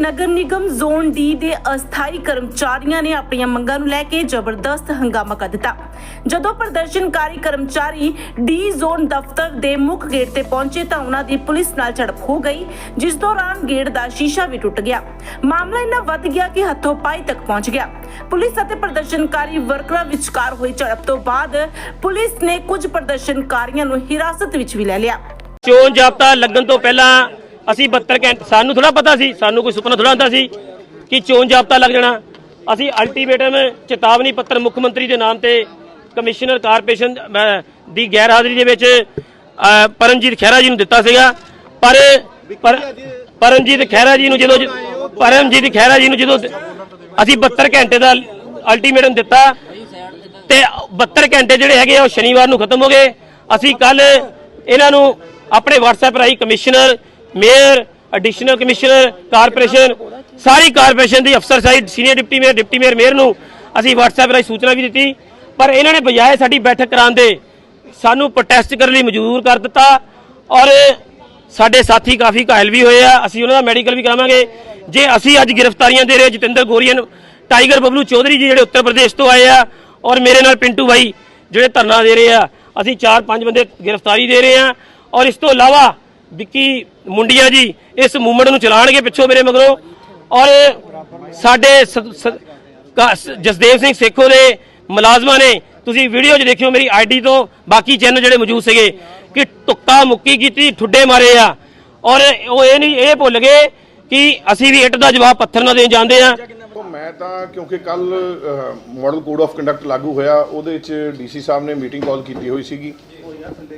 Nagar Nigam zone D ਦੇ ਅਸਥਾਈ ਕਰਮਚਾਰੀਆਂ ਨੇ ਆਪਣੀਆਂ ਮੰਗਾਂ ਨੂੰ ਲੈ ਕੇ ਜ਼ਬਰਦਸਤ ਹੰਗਾਮਾ ਕਰ ਦਿੱਤਾ। ਜਦੋਂ ਪ੍ਰਦਰਸ਼ਨਕਾਰੀ ਕਰਮਚਾਰੀ ਡੀ ਜ਼ੋਨ ਦਫ਼ਤਰ ਦੇ ਮੁੱਖ ਗੇਟ ਤੇ ਪਹੁੰਚੇ ਤਾਂ ਉਹਨਾਂ ਦੀ ਪੁਲਿਸ ਨਾਲ ਝੜਪ ਹੋ ਗਈ, ਜਿਸ ਦੌਰਾਨ ਗੇਟ ਦਾ ਸ਼ੀਸ਼ਾ ਵੀ ਟੁੱਟ ਗਿਆ। ਮਾਮਲਾ ਇੰਨਾ ਵੱਧ ਗਿਆ ਕਿ ਹੱਥੋਂ ਪਾਈ ਤੱਕ ਪਹੁੰਚ ਗਿਆ। ਪੁਲਿਸ ਅਤੇ ਪ੍ਰਦਰਸ਼ਨਕਾਰੀ ਵਰਕਰਾਂ ਵਿਚਕਾਰ ਹੋਈ ਝੜਪ ਤੋਂ ਬਾਅਦ ਪੁਲਿਸ ਨੇ ਕੁਝ ਪ੍ਰਦਰਸ਼ਨਕਾਰੀਆਂ ਨੂੰ ਹਿਰਾਸਤ ਵਿੱਚ ਵੀ ਲੈ ਲਿਆ। ਚੋਣ ਜਾਬਤਾ ਲੱਗਣ ਤੋਂ ਪਹਿਲਾਂ ਅਸੀਂ 72 ਘੰਟੇ ਸਾਨੂੰ ਥੋੜਾ ਪਤਾ ਸੀ, ਸਾਨੂੰ ਕੋਈ ਸੁਪਨਾ ਥੋੜਾ ਹੁੰਦਾ ਸੀ ਕਿ ਚੋਣ ਜਾਬਤਾ ਲੱਗ ਜਾਣਾ। ਅਸੀਂ ਅਲਟੀਮੇਟਮ ਚੇਤਾਵਨੀ ਪੱਤਰ ਮੁੱਖ ਮੰਤਰੀ ਦੇ ਨਾਮ ਤੇ ਕਮਿਸ਼ਨਰ ਕਾਰਪੋਰੇਸ਼ਨ ਦੀ ਗੈਰ ਹਾਜ਼ਰੀ ਦੇ ਵਿੱਚ ਪਰਮਜੀਤ ਖਹਿਰਾ ਜੀ ਨੂੰ ਦਿੱਤਾ ਸੀਗਾ। ਪਰ ਪਰਮਜੀਤ ਖਹਿਰਾ ਜੀ ਨੂੰ ਜਦੋਂ ਪਰਮਜੀਤ ਖਹਿਰਾ ਜੀ ਨੂੰ ਜਦੋਂ ਅਸੀਂ 72 ਘੰਟੇ ਦਾ ਅਲਟੀਮੇਟਮ ਦਿੱਤਾ ਤੇ 72 ਘੰਟੇ ਜਿਹੜੇ ਹੈਗੇ ਆ ਉਹ ਸ਼ਨੀਵਾਰ ਨੂੰ ਖਤਮ ਹੋ ਗਏ। ਅਸੀਂ ਕੱਲ ਇਹਨਾਂ ਨੂੰ ਆਪਣੇ WhatsApp ਰਾਹੀਂ commissioner mayor additional commissioner corporation ਸਾਰੀ ਕਾਰਪੋਰੇਸ਼ਨ ਦੀ ਅਫਸਰ side senior deputy mayor deputy mayor mayor ਨੂੰ ਅਸੀਂ WhatsApp ਰਾਹੀਂ ਸੂਚਨਾ ਵੀ ਦਿੱਤੀ। ਪਰ ਇਹਨਾਂ ਨੇ ਬਜਾਏ ਸਾਡੀ ਬੈਠਕ ਕਰਾਉਣ ਦੇ ਸਾਨੂੰ ਪ੍ਰੋਟੈਸਟ ਕਰਨ ਲਈ ਮਜਬੂਰ ਕਰ ਦਿੱਤਾ ਔਰ ਸਾਡੇ ਸਾਥੀ ਕਾਫੀ ਘਾਇਲ ਵੀ ਹੋਏ ਆ। ਅਸੀਂ ਉਹਨਾਂ ਦਾ ਮੈਡੀਕਲ ਵੀ ਕਰਾਵਾਂਗੇ। ਜੇ ਅਸੀਂ ਅੱਜ ਗ੍ਰਿਫਤਾਰੀਆਂ ਦੇ ਰਹੇ ਜਤਿੰਦਰ ਗੋਰੀਅਨ ਟਾਈਗਰ ਬਬਲੂ ਚੌਧਰੀ ਜੀ ਜਿਹੜੇ ਉੱਤਰ ਪ੍ਰਦੇਸ਼ ਤੋਂ ਆਏ ਆ ਔਰ ਮੇਰੇ ਨਾਲ ਪਿੰਟੂ ਭਾਈ ਜਿਹੜੇ ਧਰਨਾ ਦੇ ਰਹੇ ਆ, ਅਸੀਂ 4-5 ਬੰਦੇ ਗ੍ਰਿਫਤਾਰੀ ਦੇ ਰਹੇ ਆ ਔਰ ਇਸ ਤੋਂ ਇਲਾਵਾ ਵਿੱਕੀ ਮੁੰਡੀਆ ਜੀ, ਇਸ ਮੂਵਮੈਂਟ ਨੂੰ ਚਲਾਣਗੇ ਪਿੱਛੋਂ ਮੇਰੇ ਮਗਰੋਂ। ਔਰ ਸਾਡੇ ਜਸਦੇਵ ਸਿੰਘ ਸੇਖੋ ਦੇ ਮੁਲਾਜ਼ਮਾਂ ਨੇ, ਤੁਸੀਂ ਵੀਡੀਓ 'ਚ ਦੇਖਿਓ ਮੇਰੀ ਆਈਡੀ ਤੋਂ, ਬਾਕੀ ਚੈਨਲ ਜਿਹੜੇ ਮੌਜੂਦ ਸੀਗੇ, ਕਿ ਟੁੱਕਾ ਮੁੱਕੀ ਕੀਤੀ, ਠੁੱਡੇ ਮਾਰੇ ਆ। ਔਰ ਉਹ ਇਹ ਨਹੀਂ, ਇਹ ਭੁੱਲ ਗਏ ਕਿ ਅਸੀਂ ਵੀ ਇੱਟ ਦਾ ਜਵਾਬ ਪੱਥਰ ਨਾਲ ਦੇਣ ਜਾਂਦੇ ਆ ਮੈਂ ਤਾਂ, ਕਿਉਂਕਿ ਕੱਲ ਮਾਡਲ ਕੋਡ ਆਫ ਕੰਡਕਟ ਲਾਗੂ ਹੋਇਆ, ਉਹਦੇ ਵਿੱਚ ਡੀਸੀ ਸਾਹਿਬ ਨੇ ਮੀਟਿੰਗ ਕਾਲ ਕੀਤੀ ਹੋਈ ਸੀਗੀ।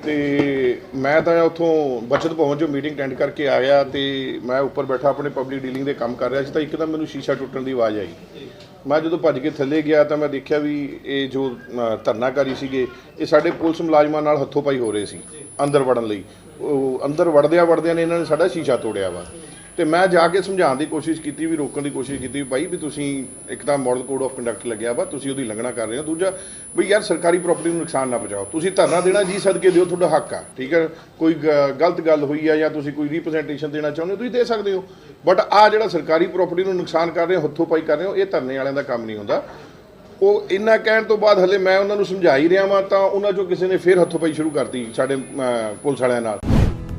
ਤੇ ਮੈਂ ਤਾਂ ਉੱਥੋਂ ਬਚਤ ਭਵਨ ਚੋਂ ਮੀਟਿੰਗ ਅਟੈਂਡ ਕਰਕੇ ਆਇਆ ਤੇ ਮੈਂ ਉੱਪਰ ਬੈਠਾ ਆਪਣੇ ਪਬਲਿਕ ਡੀਲਿੰਗ ਦੇ ਕੰਮ ਕਰ ਰਿਹਾ ਸੀ ਤਾਂ ਇੱਕਦਮ ਮੈਨੂੰ ਸ਼ੀਸ਼ਾ ਟੁੱਟਣ ਦੀ ਆਵਾਜ਼ ਆਈ। ਮੈਂ ਜਦੋਂ ਭੱਜ ਕੇ ਥੱਲੇ ਗਿਆ ਤਾਂ ਮੈਂ ਦੇਖਿਆ ਵੀ ਇਹ ਜੋ ਧਰਨਾਕਾਰੀ ਸੀਗੇ, ਇਹ ਸਾਡੇ ਪੁਲਿਸ ਮੁਲਾਜ਼ਮਾਂ ਨਾਲ ਹੱਥੋਂ ਪਾਈ ਹੋ ਰਹੇ ਸੀ, ਅੰਦਰ ਵੜਨ ਲਈ। ਉਹ ਅੰਦਰ ਵੜਦਿਆਂ ਵੜਦਿਆਂ ਨੇ ਇਹਨਾਂ ਨੇ ਸਾਡਾ ਸ਼ੀਸ਼ਾ ਤੋੜਿਆ ਵਾ। ਤੇ ਮੈਂ ਜਾ ਕੇ ਸਮਝਾਉਣ ਦੀ ਕੋਸ਼ਿਸ਼ ਕੀਤੀ, ਵੀ ਰੋਕਣ ਦੀ ਕੋਸ਼ਿਸ਼ ਕੀਤੀ, ਵੀ ਭਾਈ ਵੀ ਤੁਸੀਂ ਇੱਕ ਤਾਂ ਮਾਡਲ ਕੋਡ ਆਫ ਕੰਡਕਟ ਲੱਗਿਆ ਵਾ, ਤੁਸੀਂ ਉਹਦੀ ਲੰਘਣਾ ਕਰ ਰਹੇ ਹੋ। ਦੂਜਾ, ਵੀ ਯਾਰ ਸਰਕਾਰੀ ਪ੍ਰਾਪਰਟੀ ਨੂੰ ਨੁਕਸਾਨ ਨਾ ਪਹੁੰਚਾਓ। ਤੁਸੀਂ ਧਰਨਾ ਦੇਣਾ, ਜੀ ਸਦਕੇ ਦਿਓ, ਤੁਹਾਡਾ ਹੱਕ ਆ, ਠੀਕ ਹੈ? ਕੋਈ ਗਲਤ ਗੱਲ ਹੋਈ ਆ ਜਾਂ ਤੁਸੀਂ ਕੋਈ ਰਿਪਰੈਜ਼ੈਂਟੇਸ਼ਨ ਦੇਣਾ ਚਾਹੁੰਦੇ ਹੋ, ਤੁਸੀਂ ਦੇ ਸਕਦੇ ਹੋ। ਬਟ ਆ ਜਿਹੜਾ ਸਰਕਾਰੀ ਪ੍ਰਾਪਰਟੀ ਨੂੰ ਨੁਕਸਾਨ ਕਰ ਰਹੇ ਹੋ, ਹੱਥੋਂ ਪਾਈ ਕਰ ਰਹੇ ਹੋ, ਇਹ ਧਰਨੇ ਵਾਲਿਆਂ ਦਾ ਕੰਮ ਨਹੀਂ ਹੁੰਦਾ। ਉਹ ਇੰਨਾ ਕਹਿਣ ਤੋਂ ਬਾਅਦ ਹਲੇ ਮੈਂ ਉਹਨਾਂ ਨੂੰ ਸਮਝਾ ਹੀ ਰਿਹਾ ਵਾਂ, ਤਾਂ ਉਹਨਾਂ ਚੋਂ ਕਿਸੇ ਨੇ ਫੇਰ ਹੱਥੋਂ ਪਾਈ ਸ਼ੁਰੂ ਕਰਤੀ, ਸਾਡੇ ਪੁਲਿਸ ਵਾਲਿਆਂ ਨਾਲ।